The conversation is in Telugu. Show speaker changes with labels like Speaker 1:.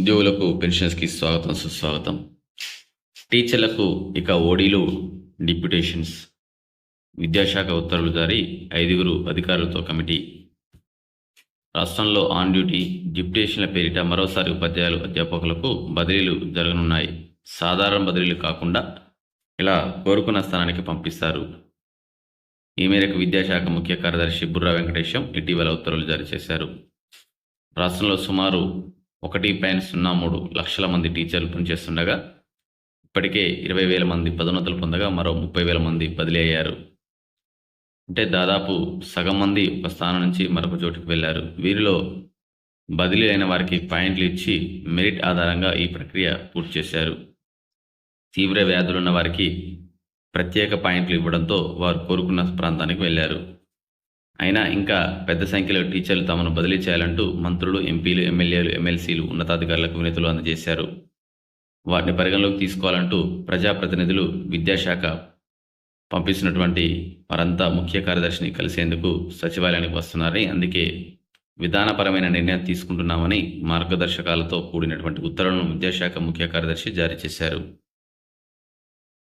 Speaker 1: ఉద్యోగులకు పెన్షన్స్కి స్వాగతం సుస్వాగతం. టీచర్లకు ఇక ఓడీలు డిప్యుటేషన్స్. విద్యాశాఖ ఉత్తర్వులు జారీ ఐదుగురు అధికారులతో కమిటీ. రాష్ట్రంలో ఆన్ డ్యూటీ డిప్యుటేషన్ల పేరిట మరోసారి ఉపాధ్యాయులు అధ్యాపకులకు బదిలీలు జరగనున్నాయి. సాధారణ బదిలీలు కాకుండా ఇలా కోరుకున్న స్థానానికి పంపిస్తారు. ఈ మేరకు విద్యాశాఖ ముఖ్య కార్యదర్శి బుర్రా వెంకటేశం ఇటీవల ఉత్తర్వులు జారీ చేశారు. రాష్ట్రంలో సుమారు ఒకటి పాయింట్ సున్నా మూడు లక్షల మంది టీచర్లు పనిచేస్తుండగా ఇప్పటికే ఇరవై వేల మంది పదోన్నతులు పొందగా మరో ముప్పై వేల మంది బదిలీ అయ్యారు. అంటే దాదాపు సగం మంది ఒక స్థానం నుంచి మరొక చోటుకు వెళ్ళారు. వీరిలో బదిలీ అయిన వారికి పాయింట్లు ఇచ్చి మెరిట్ ఆధారంగా ఈ ప్రక్రియ పూర్తి చేశారు. తీవ్ర వ్యాధులున్న వారికి ప్రత్యేక పాయింట్లు ఇవ్వడంతో వారు కోరుకున్న ప్రాంతానికి వెళ్ళారు. అయినా ఇంకా పెద్ద సంఖ్యలో టీచర్లు తమను బదిలీ చేయాలంటూ మంత్రులు ఎంపీలు ఎమ్మెల్యేలు ఎమ్మెల్సీలు ఉన్నతాధికారులకు వినతులు అందజేశారు. వాటిని పరిగణలోకి తీసుకోవాలంటూ ప్రజాప్రతినిధులు విద్యాశాఖ పంపిస్తున్నటువంటి వారంతా ముఖ్య కార్యదర్శిని కలిసేందుకు సచివాలయానికి వస్తున్నారని అందుకే విధానపరమైన నిర్ణయం తీసుకుంటున్నామని మార్గదర్శకాలతో కూడినటువంటి ఉత్తర్వులను విద్యాశాఖ ముఖ్య కార్యదర్శి జారీ చేశారు.